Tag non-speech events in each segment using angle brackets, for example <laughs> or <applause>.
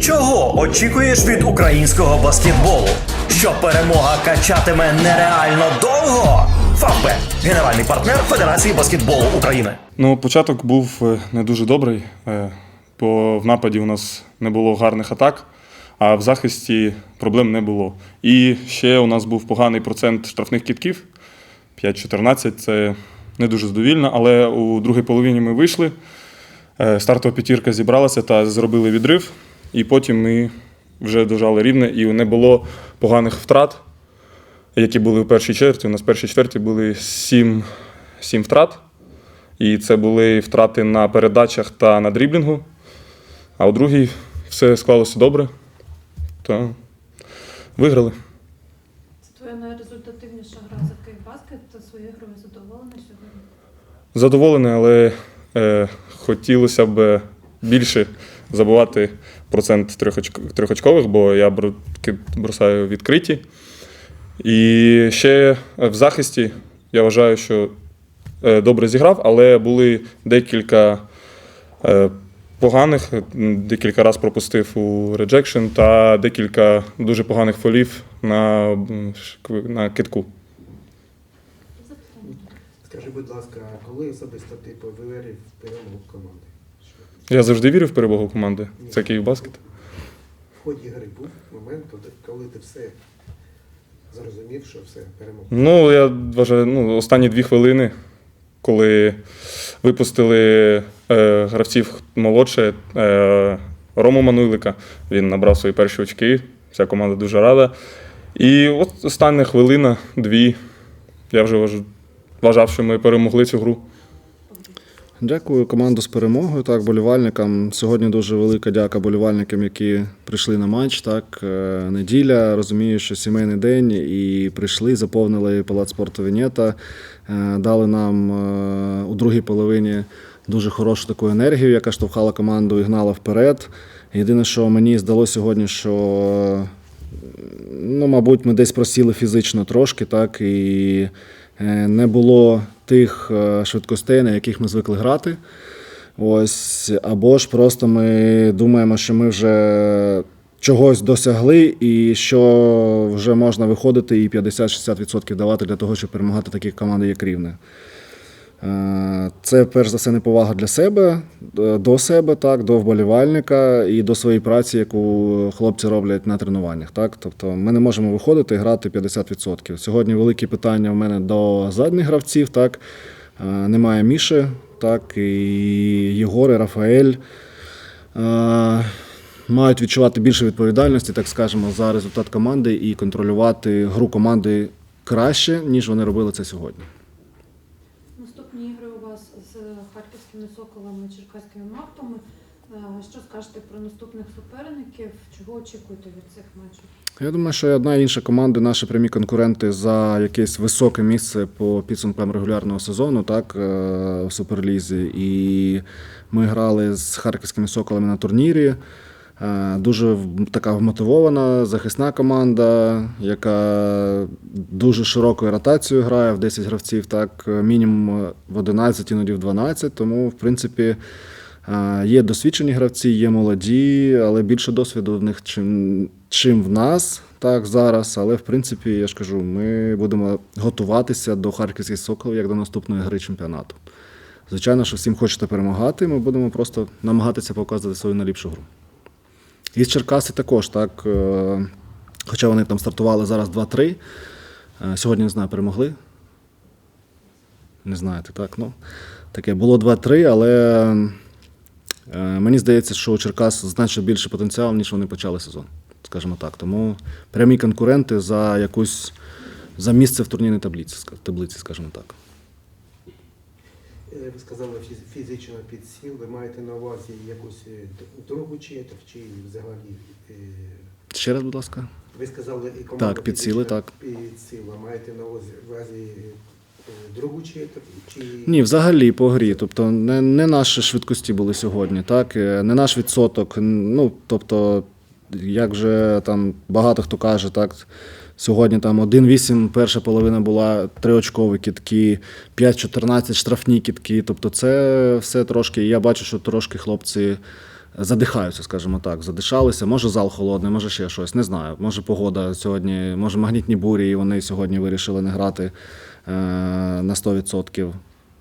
Чого очікуєш від українського баскетболу? Що перемога качатиме нереально довго? Фавбет – генеральний партнер Федерації баскетболу України. Ну, початок був е, не дуже добрий, е, бо в нападі у нас не було гарних атак, а в захисті проблем не було. І ще у нас був поганий процент штрафних кітків 5-14. Це не дуже задовільно, але у другій половині ми вийшли. е, Стартова п'ятірка зібралася та зробили відрив, і потім ми вже дожали рівне, і не було поганих втрат, які були в першій чверті. У нас в першій чверті були 7, 7 втрат. І це були втрати на передачах та на дріблінгу. А у другій все склалося добре. Та виграли. Це твоя найрезультативніша гра за Київбаскет. Ти своєю грою задоволений сьогодні? Задоволений, але е, хотілося б більше забувати процент трьохоч- трьохочкових, бо я бросаю відкриті. І ще в захисті я вважаю, що е, добре зіграв, але були декілька е, поганих, декілька разів пропустив у реджекшн та декілька дуже поганих фолів на, на китку. Скажи, будь ласка, коли особисто ти повірив в перемогу команди? Я завжди вірив в перемогу команди. Це Київбаскет. в ході гри був момент, коли- ти все зрозумів, що все перемога. Ну, я вважаю, ну, останні дві хвилини, коли випустили е, гравців молодше, е, Рому Мануйлика, він набрав свої перші очки, вся команда дуже рада. І от остання хвилина, дві, я вже вважав, що ми перемогли цю гру. Дякую команду з перемогою. Так, болівальникам. Сьогодні дуже велика дяка болівальникам, які прийшли на матч. Так, Е, неділя. Розумію, що сімейний день і прийшли, заповнили палац спорту Венета, е, дали нам е, у другій половині дуже хорошу таку енергію, яка штовхала команду і гнала вперед. Єдине, що мені здалося сьогодні, що ну, мабуть, ми десь просіли фізично трошки, так, і не було тих е, швидкостей, на яких ми звикли грати. Ось, або ж просто ми думаємо, що ми вже чогось досягли, і що вже можна виходити і 50-60% давати для того, щоб перемагати такі команди, як рівне. Е, Це перш за все неповага для себе, е, до себе, так, до вболівальника і до своєї праці, яку хлопці роблять на тренуваннях. Так? Тобто ми не можемо виходити і грати 50%. Сьогодні великі питання в мене до задніх гравців. Так? Е, Немає Міші, так, і Єгор, і Рафаель. Мають відчувати більше відповідальності, так скажемо, за результат команди і контролювати гру команди краще, ніж вони робили це сьогодні. Наступні ігри у вас з харківськими соколами, черкаськими мавпами. Е, Що скажете про наступних суперників? Чого очікуєте від цих матчів? Я думаю, що одна і інша команди наші прямі конкуренти за якесь високе місце по підсумкам регулярного сезону, так, в Суперлізі. І ми грали з харківськими соколами на турнірі. Е, Дуже така вмотивована захисна команда, яка дуже широкою ротацією грає в 10 гравців, так, е, мінімум в 11, іноді в 12. Тому, в принципі, е, є досвідчені гравці, є молоді, але більше досвіду в них, чим, чим в нас так зараз. Але в принципі, я ж кажу, ми будемо готуватися до харківських соколів як до наступної гри чемпіонату. Звичайно, що всім хочете перемагати, ми будемо просто намагатися показати свою найліпшу гру. І з Черкаси також, так. е, Хоча вони там стартували зараз 2-3. е, Сьогодні, не знаю, перемогли. Не знаєте, так. Ну, таке було 2-3, але е, мені здається, що у Черкас значно більше потенціал, ніж вони почали сезон, скажімо так. Тому прямі конкуренти за якусь за місце в турнірній таблиці, таблиці, скажімо так. Ви сказали фіз- фізично підсіл, ви маєте на увазі якусь е, другу четверть чи взагалі? е, Ще раз, будь ласка. Ви сказали і команда Так, підсіли, так. Підсіла. Маєте на увазі е, другу четверть чи Ні, взагалі по грі. Тобто не, не наші швидкості були сьогодні, так? Не наш відсоток. Ну, тобто, як вже там багато хто каже, так. Сьогодні там 1-8, перша половина була триочкові кітки, 5-14 штрафні кітки. Тобто, це все трошки. Я бачу, що трошки хлопці задихаються, скажімо так, задишалися. Може зал холодний, може ще щось, не знаю. Може погода сьогодні, може магнітні бурі, і вони сьогодні вирішили не грати е, на 100%.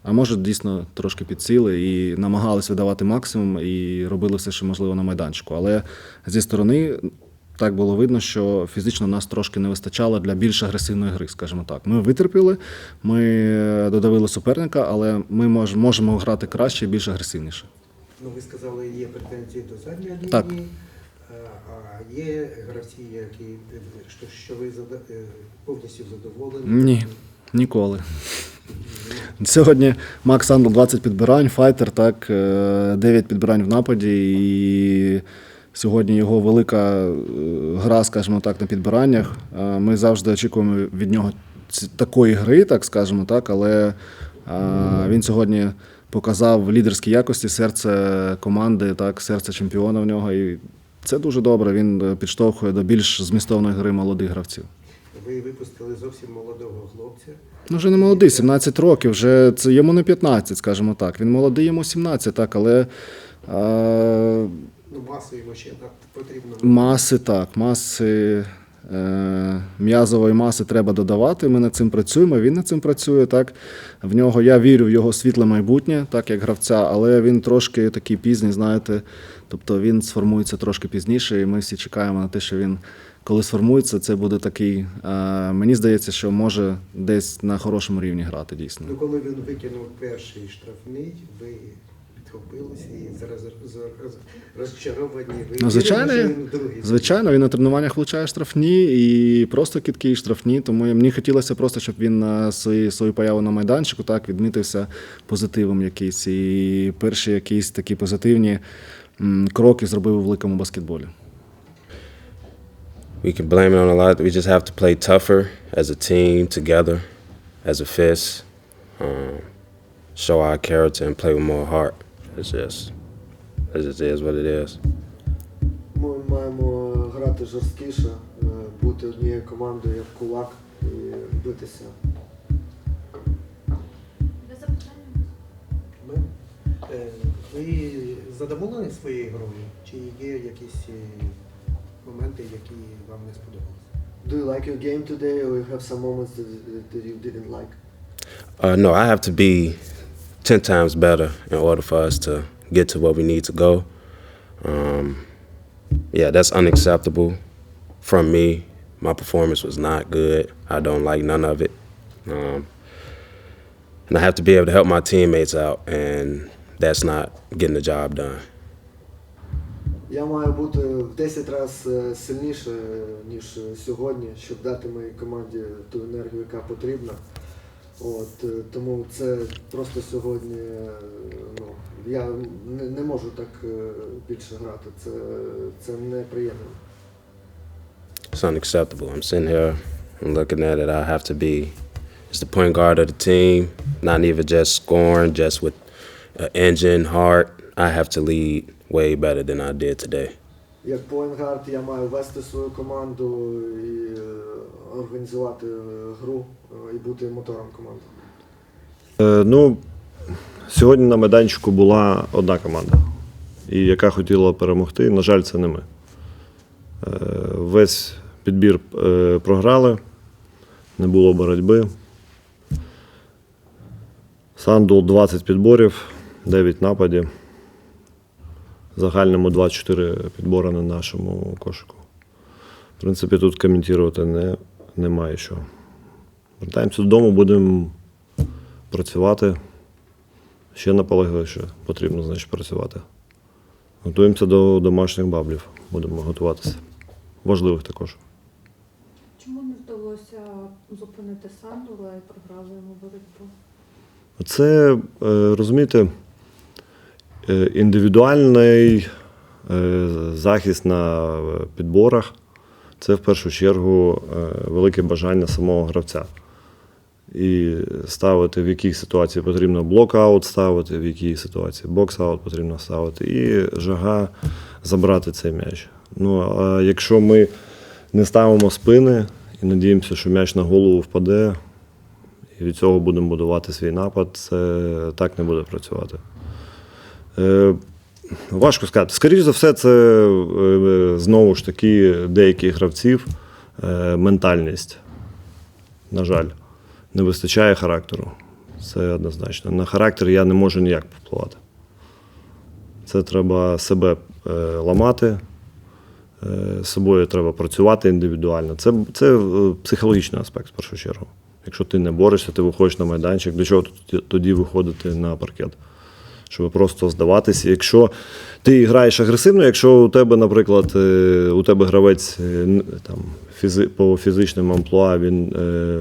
А може, дійсно трошки підсіли і намагались видавати максимум і робили все, що можливо на майданчику. Але зі сторони так було видно, що фізично нас трошки не вистачало для більш агресивної гри, скажімо так. Ми витерпіли, ми додавили суперника, але ми мож, можемо грати краще і більш агресивніше. Ну, ви сказали, є претензії до задньої лінії, Так. е, а є гравці, які е, що, що ви е, повністю задоволені? Ні. Ніколи. Сьогодні Макс Андл 20 підбирань, файтер, так, 9 підбирань в нападі. І сьогодні його велика е, гра, скажімо так, на підбираннях. Е, Ми завжди очікуємо від нього такої гри, так скажемо так, але е, він сьогодні показав лідерські якості, серце команди, так, серце чемпіона в нього. І це дуже добре. Він підштовхує до більш змістовної гри молодих гравців. Ви випустили зовсім молодого хлопця. Ну, вже не молодий, 17 років, вже це йому не 15, скажімо так. Він молодий, йому 17, так, але е, Ну, масу йому ще так потрібно. маси так, маси. е, М'язової маси треба додавати. Ми над цим працюємо. Він над цим працює. Так в нього я вірю в його світле майбутнє, так як гравця, але він трошки такий пізній, знаєте. Тобто він сформується трошки пізніше, і ми всі чекаємо на те, що він, коли сформується, це буде такий. е, Мені здається, що може десь на хорошому рівні грати дійсно. Ну, коли він викинув перший штрафний, ви підхопилися і зараз роз- роз- розчаровані. Ви Ну, звичайно? Звичайно, він на тренуваннях влучає штрафні і просто кіткі і штрафні. Тому мені хотілося просто, щоб він на свої, свою появу на майданчику так відмітився позитивом якийсь. І перші якісь такі позитивні кроки зробив у великому баскетболі. we can blame it on a lot. We just have to play tougher as a team together, as a fist, um, show our character and play with more heart. It's just, it just is what it is. Ми маємо грати жорсткіше, е, бути однією командою як кулак і битися. Є запитання? Ми? Е, Ви задоволені своєю грою? Чи є якісь е, моменти, які вам не сподобалися? Do you like your game today or you have some moments that, that you didn't like? Uh, no, I have to be 10 times better in order for us to get to where we need to go. Um, yeah, that's unacceptable from me. My performance was not good. I don't like none of it. Um, and I have to be able to help my teammates out, and that's not getting the job done. Я маю бути в 10 разів сильніше, ніж сьогодні, щоб дати моїй команді ту енергію, яка потрібна. От, е, тому це просто сьогодні, е, ну, я не, не можу так е, більше грати. Це, це неприємно. It's unacceptable. I'm sitting here and looking at it. I have to be as the point guard of the team, not even just scoring, just with an engine, heart. I have to lead way better than I did today. Як поінгард я маю вести свою команду і е, організувати е, гру е, і бути мотором команди. Е, Ну, сьогодні на майданчику була одна команда, і яка хотіла перемогти. На жаль, це не ми. Весь підбір програли, не було боротьби. Сандул 20 підборів, 9 нападів. Загальному 24 підбори на нашому кошику. В принципі, тут коментувати не, немає що. Вертаємося додому, будемо працювати. Ще наполегливіше потрібно, значить, працювати. Готуємося до домашніх баблів. Будемо готуватися. Важливих також. Чому не вдалося зупинити Сандула і програли йому боротьбу? Це, е, розумієте, е, індивідуальний е, захист на підборах це в першу чергу е, велике бажання самого гравця. І ставити, в якій ситуації потрібно блокаут ставити, в якій ситуації бокс-аут потрібно ставити, і жага забрати цей м'яч. Ну, а якщо ми не ставимо спини і надіємося, що м'яч на голову впаде, і від цього будемо будувати свій напад, це так не буде працювати. Важко сказати. Скоріше за все, це е, знову ж таки деяких гравців е, ментальність. На жаль, не вистачає характеру. Це однозначно. На характер я не можу ніяк впливати. Це треба себе е, ламати, з собою треба працювати індивідуально. Це, це психологічний аспект в першу чергу. Якщо ти не борешся, ти виходиш на майданчик, для чого тоді виходити на паркет? Щоб просто здаватися. Якщо ти граєш агресивно, якщо у тебе, наприклад, е, у тебе гравець е, там, фізи, по фізичним амплуа він е,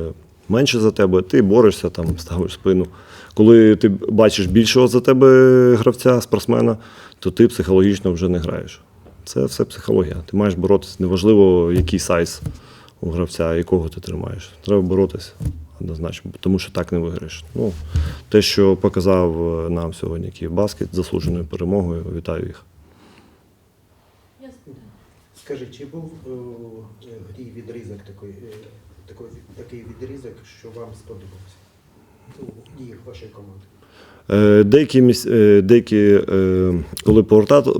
менше за тебе, ти борешся, там, <laughs> ставиш спину. Коли ти бачиш більшого за тебе гравця, спортсмена, то ти психологічно вже не граєш. Це все психологія. Ти маєш боротися. Неважливо, який сайз у гравця, якого ти тримаєш. Треба боротися однозначно, тому що так не виграєш. Ну, те, що показав е, нам сьогодні Київбаскет, заслуженою перемогою, вітаю їх. Скажи, чи був е, у грі відрізок такий, е, такий, такий відрізок, що вам сподобався у діях вашої команди? Е, Деякі, міс... е, деякі е, коли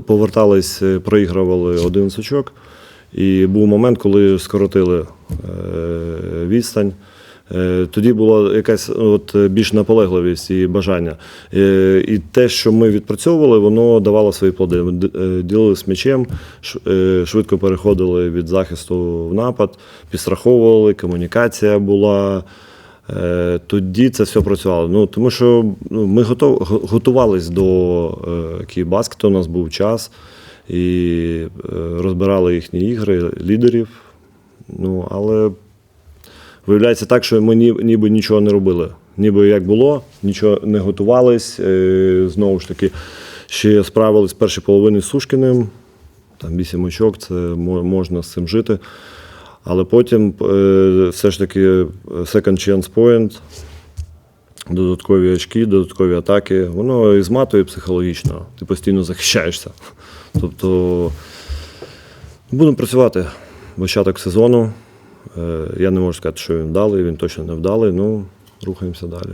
повертались, е, проігрували один сучок. І був момент, коли скоротили е, відстань. Е, Тоді була якась от, е, більш наполегливість і бажання. Е, І те, що ми відпрацьовували, воно давало свої плоди. Ми д- е, м'ячем, е, швидко переходили від захисту в напад, підстраховували, комунікація була. Е, Тоді це все працювало. Ну, тому що ну, ми готов, го- готувались до е, Київбаскету, у нас був час і е, розбирали їхні ігри, лідерів. Ну, але виявляється так, що ми ні, ніби нічого не робили. Ніби як було, нічого не готувались. Е, знову ж таки, ще справились в першій половині з Сушкіним. Там вісім очок, це можна з цим жити. Але потім е, все ж таки second chance point, додаткові очки, додаткові атаки. Воно і зматує психологічно. Ти постійно захищаєшся. Тобто будемо працювати. Початок сезону. Е, Я не можу сказати, що він вдалий, він точно не вдалий, ну рухаємося далі.